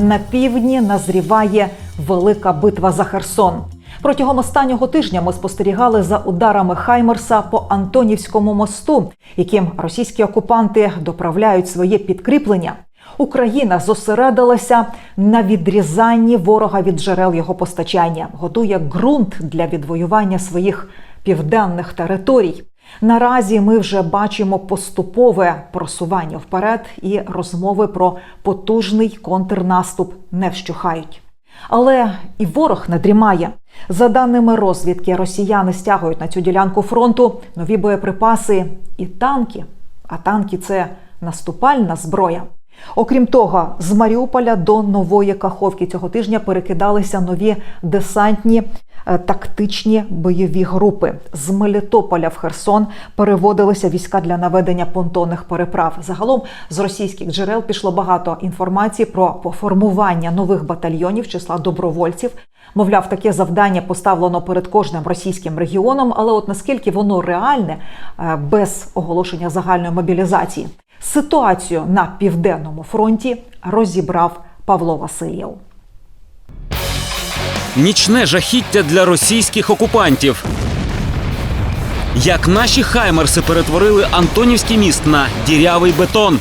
на півдні назріває велика битва за Херсон. Протягом останнього тижня ми спостерігали за ударами Хаймерса по Антонівському мосту, яким російські окупанти доправляють своє підкріплення. Україна зосередилася на відрізанні ворога від джерел його постачання, готує ґрунт для відвоювання своїх південних територій. Наразі ми вже бачимо поступове просування вперед, і розмови про потужний контрнаступ не вщухають. Але і ворог не дрімає. За даними розвідки, росіяни стягують на цю ділянку фронту нові боєприпаси і танки. А танки це наступальна зброя. Окрім того, з Маріуполя до нової Каховки цього тижня перекидалися нові десантні е, тактичні бойові групи. З Мелітополя в Херсон переводилися війська для наведення понтонних переправ. Загалом з російських джерел пішло багато інформації про формування нових батальйонів числа добровольців. Мовляв, таке завдання поставлено перед кожним російським регіоном, але от наскільки воно реальне е, без оголошення загальної мобілізації. Ситуацію на південному фронті розібрав Павло Васильєв. Нічне жахіття для російських окупантів. Як наші хаймерси перетворили Антонівський міст на дірявий бетон.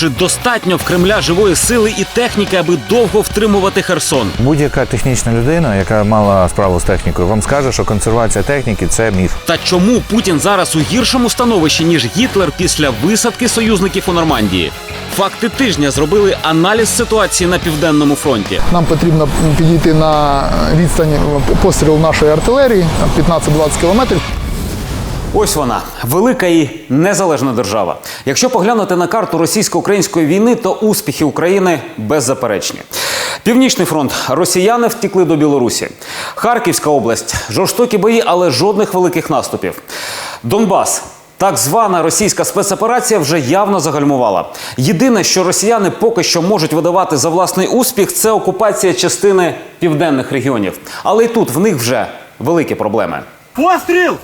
Чи достатньо в Кремля живої сили і техніки, аби довго втримувати Херсон? Будь-яка технічна людина, яка мала справу з технікою, вам скаже, що консервація техніки це міф. Та чому Путін зараз у гіршому становищі, ніж Гітлер після висадки союзників у Нормандії? Факти тижня зробили аналіз ситуації на південному фронті. Нам потрібно підійти на відстань пострілу нашої артилерії 15-20 кілометрів. Ось вона велика і незалежна держава. Якщо поглянути на карту російсько-української війни, то успіхи України беззаперечні. Північний фронт росіяни втікли до Білорусі. Харківська область жорстокі бої, але жодних великих наступів. Донбас. Так звана російська спецоперація вже явно загальмувала. Єдине, що росіяни поки що можуть видавати за власний успіх, це окупація частини південних регіонів. Але й тут в них вже великі проблеми. Постріл!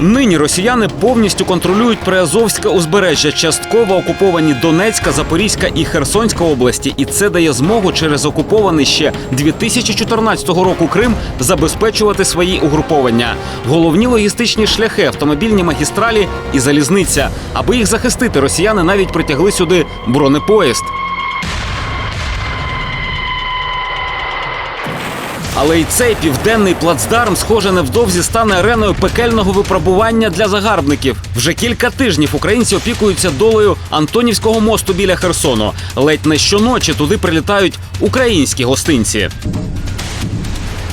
Нині росіяни повністю контролюють Приазовське узбережжя, частково окуповані Донецька, Запорізька і Херсонська області, і це дає змогу через окупований ще 2014 року Крим забезпечувати свої угруповання. Головні логістичні шляхи, автомобільні магістралі і залізниця. Аби їх захистити, росіяни навіть притягли сюди бронепоїзд. Але й цей південний плацдарм, схоже, невдовзі стане ареною пекельного випробування для загарбників. Вже кілька тижнів українці опікуються долею Антонівського мосту біля Херсону. Ледь не щоночі туди прилітають українські гостинці.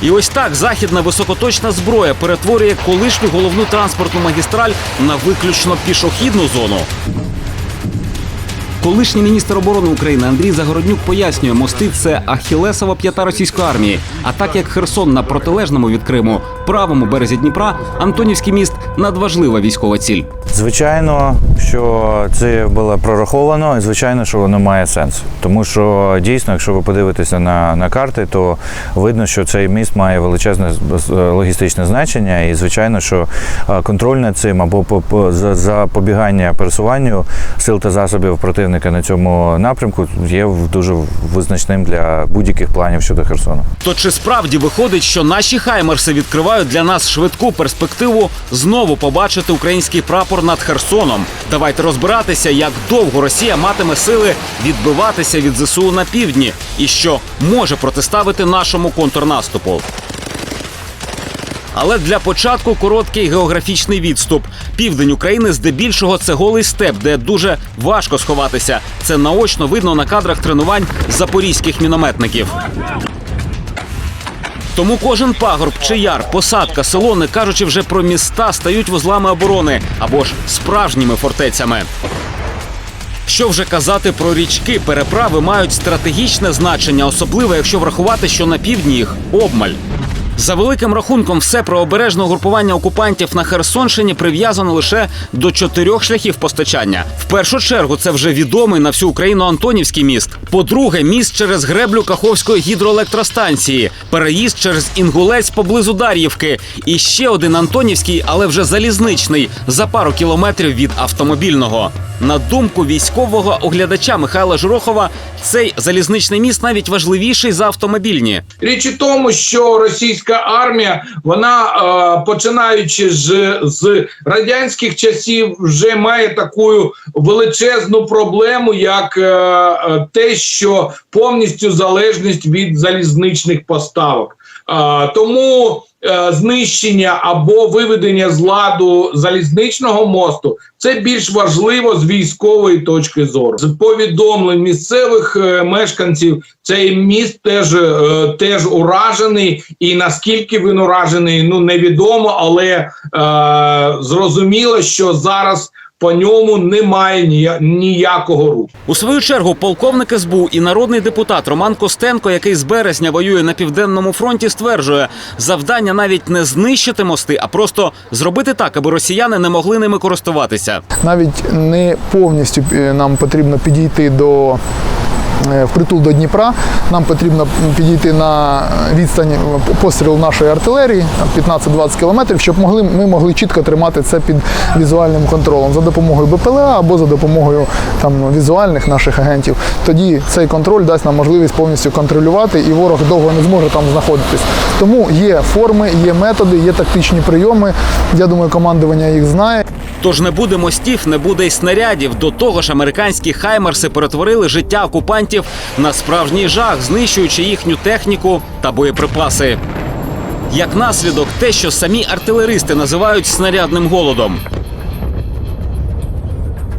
І ось так західна високоточна зброя перетворює колишню головну транспортну магістраль на виключно пішохідну зону. Колишній міністр оборони України Андрій Загороднюк пояснює, мости це ахілесова п'ята російської армії. А так як Херсон на протилежному від Криму, правому березі Дніпра, Антонівський міст надважлива військова ціль. Звичайно, що це було прораховано, і звичайно, що воно має сенс. Тому що дійсно, якщо ви подивитеся на, на карти, то видно, що цей міст має величезне з- логістичне значення, і звичайно, що контроль над цим або по- по- запобігання пересуванню сил та засобів противника на цьому напрямку є в- дуже визначним для будь-яких планів щодо Херсону. То чи справді виходить, що наші хаймерси відкривають для нас швидку перспективу знову побачити український прапор над Херсоном? Давайте розбиратися, як довго Росія матиме сили відбиватися від ЗСУ на півдні, і що може протиставити нашому контрнаступу. Але для початку короткий географічний відступ. Південь України здебільшого це голий степ, де дуже важко сховатися. Це наочно видно на кадрах тренувань запорізьких мінометників. Тому кожен пагорб чи яр, посадка, село, не кажучи вже про міста, стають вузлами оборони або ж справжніми фортецями. Що вже казати про річки, переправи мають стратегічне значення, особливо якщо врахувати, що на півдні їх обмаль. За великим рахунком, все правобережне угрупування окупантів на Херсонщині прив'язано лише до чотирьох шляхів постачання. В першу чергу це вже відомий на всю Україну Антонівський міст. По-друге, міст через греблю Каховської гідроелектростанції, переїзд через Інгулець поблизу Дар'ївки. І ще один Антонівський, але вже залізничний, за пару кілометрів від автомобільного. На думку військового оглядача Михайла Жирохова, цей залізничний міст навіть важливіший за автомобільні. Річ у тому, що російська армія, вона е, починаючи з, з радянських часів, вже має таку величезну проблему, як е, е, те, що повністю залежність від залізничних поставок. Тому е, знищення або виведення з ладу залізничного мосту це більш важливо з військової точки зору. З повідомлень місцевих е, мешканців цей міст теж, е, теж уражений, і наскільки він уражений, ну невідомо, але е, зрозуміло, що зараз по ньому немає ніякого руху. У свою чергу полковник СБУ і народний депутат Роман Костенко, який з березня воює на південному фронті, стверджує, завдання навіть не знищити мости, а просто зробити так, аби росіяни не могли ними користуватися. Навіть не повністю е, нам потрібно підійти до впритул до Дніпра. Нам потрібно підійти на відстань пострілу нашої артилерії 15-20 кілометрів, щоб могли ми могли чітко тримати це під візуальним контролем за допомогою БПЛА або за допомогою там візуальних наших агентів. Тоді цей контроль дасть нам можливість повністю контролювати, і ворог довго не зможе там знаходитись. Тому є форми, є методи, є тактичні прийоми. Я думаю, командування їх знає. Тож не буде мостів, не буде й снарядів. До того ж, американські хаймерси перетворили життя окупантів на справжній жах, знищуючи їхню техніку та боєприпаси. Як наслідок, те, що самі артилеристи називають снарядним голодом.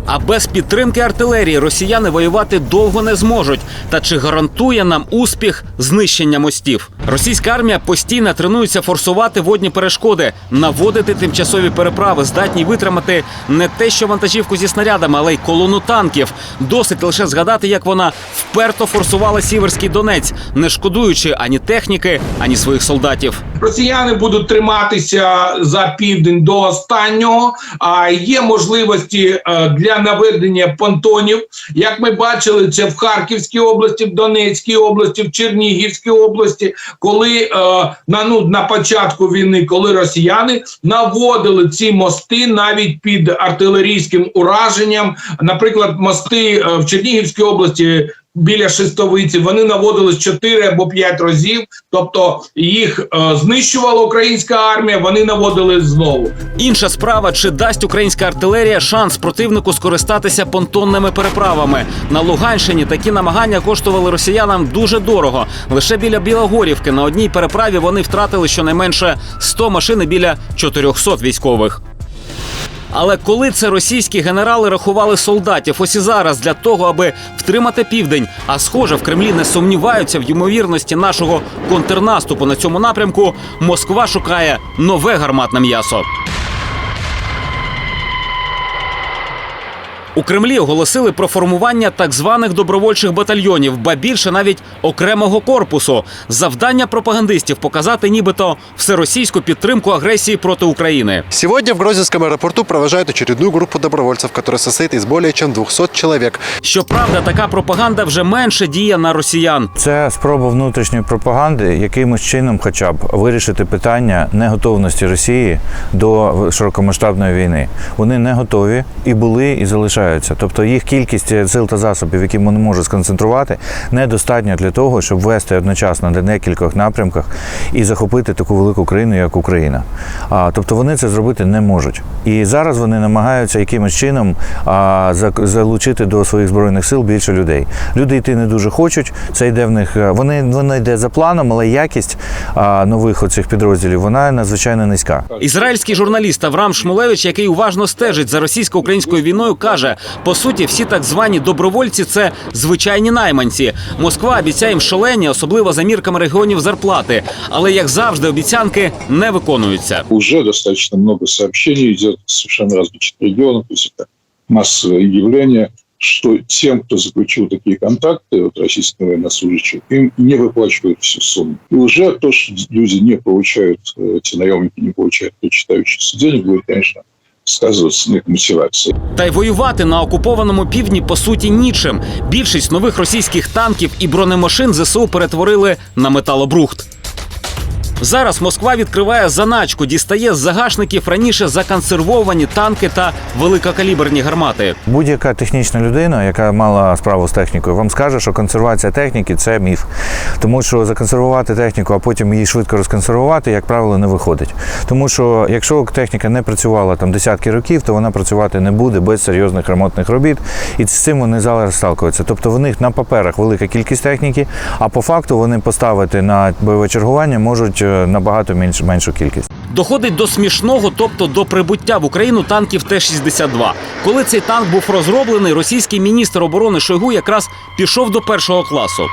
А без підтримки артилерії росіяни воювати довго не зможуть. Та чи гарантує нам успіх знищення мостів? Російська армія постійно тренується форсувати водні перешкоди, наводити тимчасові переправи, здатні витримати не те, що вантажівку зі снарядами, але й колону танків. Досить лише згадати, як вона вперто форсувала сіверський Донець, не шкодуючи ані техніки, ані своїх солдатів. Росіяни будуть триматися за південь до останнього. А є можливості е, для наведення понтонів. Як ми бачили, це в Харківській області, в Донецькій області, в Чернігівській області, коли е, на ну на початку війни, коли росіяни наводили ці мости навіть під артилерійським ураженням, наприклад, мости е, в Чернігівській області. Біля шестовиці вони наводились 4 або 5 разів, тобто їх е, знищувала українська армія. Вони наводили знову. Інша справа, чи дасть українська артилерія шанс противнику скористатися понтонними переправами на Луганщині. Такі намагання коштували росіянам дуже дорого. Лише біля Білогорівки на одній переправі вони втратили щонайменше 100 машин і біля 400 військових. Але коли це російські генерали рахували солдатів, ось і зараз для того, аби втримати південь, а схоже, в Кремлі не сумніваються в ймовірності нашого контрнаступу на цьому напрямку. Москва шукає нове гарматне м'ясо. У Кремлі оголосили про формування так званих добровольчих батальйонів, ба більше навіть окремого корпусу. Завдання пропагандистів показати нібито всеросійську підтримку агресії проти України. Сегодня в Грозинском аэропорту провожают очередную группу добровольцев, которая состоит из более чем 200 человек. Щоправда, така пропаганда вже менше діє на росіян. Це спроба внутрішньої пропаганди якимось чином, хоча б вирішити питання неготовності Росії до широкомасштабної війни. Вони не готові і були, і залишаються. Тобто їх кількість сил та засобів, які вони можуть сконцентрувати, недостатньо для того, щоб вести одночасно на декількох напрямках і захопити таку велику країну, як Україна. А, тобто вони це зробити не можуть. І зараз вони намагаються якимось чином а, залучити до своїх збройних сил більше людей. Люди йти не дуже хочуть. Це йде в них. е, Вони воно йде за планом, але якість а, нових оцих підрозділів вона надзвичайно низька. Ізраїльський журналіст Авраам Шмулевич, який уважно стежить за російсько-українською війною, каже: по суті, всі так звані добровольці це звичайні найманці. Москва обіцяє їм шалені, особливо за мірками регіонів зарплати. Але як завжди, обіцянки не виконуються. уже достаточно много сообщений идет из совершенно различных регионов, то есть это массовое явление, что тем, кто заключил такие контакты, вот российским военнослужащим, им не выплачивают всю сумму. И уже то, что люди не получают, э, эти наемники не получают причитающихся денег, будет, конечно, их мотивации. Та й воювати на окупованому півдні по суті нічим. Більшість нових російських танків і бронемашин ЗСУ перетворили на металобрухт. Зараз Москва відкриває заначку, дістає з загашників раніше законсервовані танки та великокаліберні гармати. Будь-яка технічна людина, яка мала справу з технікою, вам скаже, що консервація техніки це міф. Тому що законсервувати техніку, а потім її швидко розконсервувати, як правило, не виходить. Тому що якщо техніка не працювала там десятки років, то вона працювати не буде без серйозних ремонтних робіт. І з цим вони зараз сталкуються. Тобто в них на паперах велика кількість техніки, а по факту вони поставити на бойове чергування можуть е, набагато менш, меншу кількість. Доходить до смішного, тобто до прибуття в Україну танків Т-62. Коли цей танк був розроблений, російський міністр оборони Шойгу якраз пішов до першого класу.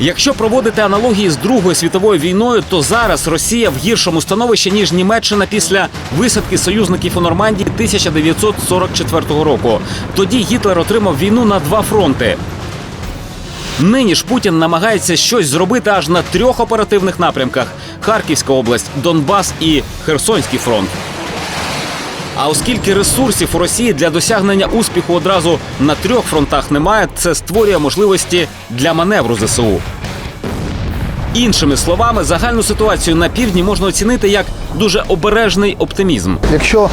Якщо проводити аналогії з Другою світовою війною, то зараз Росія в гіршому становищі ніж Німеччина після висадки союзників у Нормандії 1944 року. Тоді Гітлер отримав війну на два фронти. Нині ж Путін намагається щось зробити аж на трьох оперативних напрямках: Харківська область, Донбас і Херсонський фронт. А оскільки ресурсів у Росії для досягнення успіху одразу на трьох фронтах немає, це створює можливості для маневру ЗСУ. Іншими словами, загальну ситуацію на півдні можна оцінити як дуже обережний оптимізм. Якщо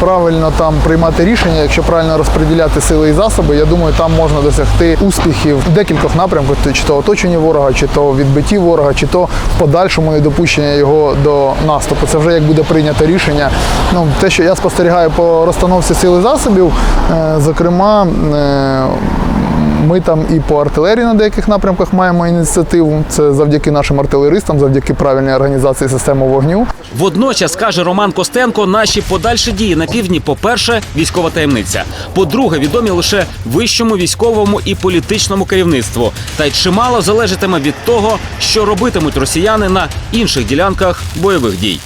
правильно там приймати рішення, якщо правильно розподіляти сили і засоби, я думаю, там можна досягти успіхів в декількох напрямках, чи то оточення ворога, чи то відбитті ворога, чи то в подальшому допущення його до наступу. Це вже як буде прийнято рішення. Ну, те, що я спостерігаю по розстановці сили засобів, е, зокрема. Ми там і по артилерії на деяких напрямках маємо ініціативу. Це завдяки нашим артилеристам, завдяки правильній організації системи вогню. Водночас каже Роман Костенко, наші подальші дії на півдні, по-перше, військова таємниця. По-друге, відомі лише вищому військовому і політичному керівництву. Та й чимало залежатиме від того, що робитимуть росіяни на інших ділянках бойових дій.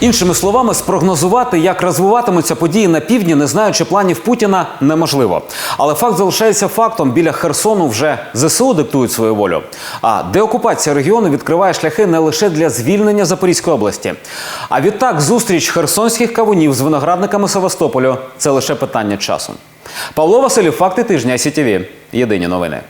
Іншими словами, спрогнозувати, як розвиватимуться події на півдні, не знаючи планів Путіна, неможливо. Але факт залишається фактом: біля Херсону вже ЗСУ диктують свою волю. А деокупація регіону відкриває шляхи не лише для звільнення Запорізької області. А відтак, зустріч херсонських кавунів з виноградниками Севастополю це лише питання часу. Павло Василів, факти тижня СІТВ. Єдині новини.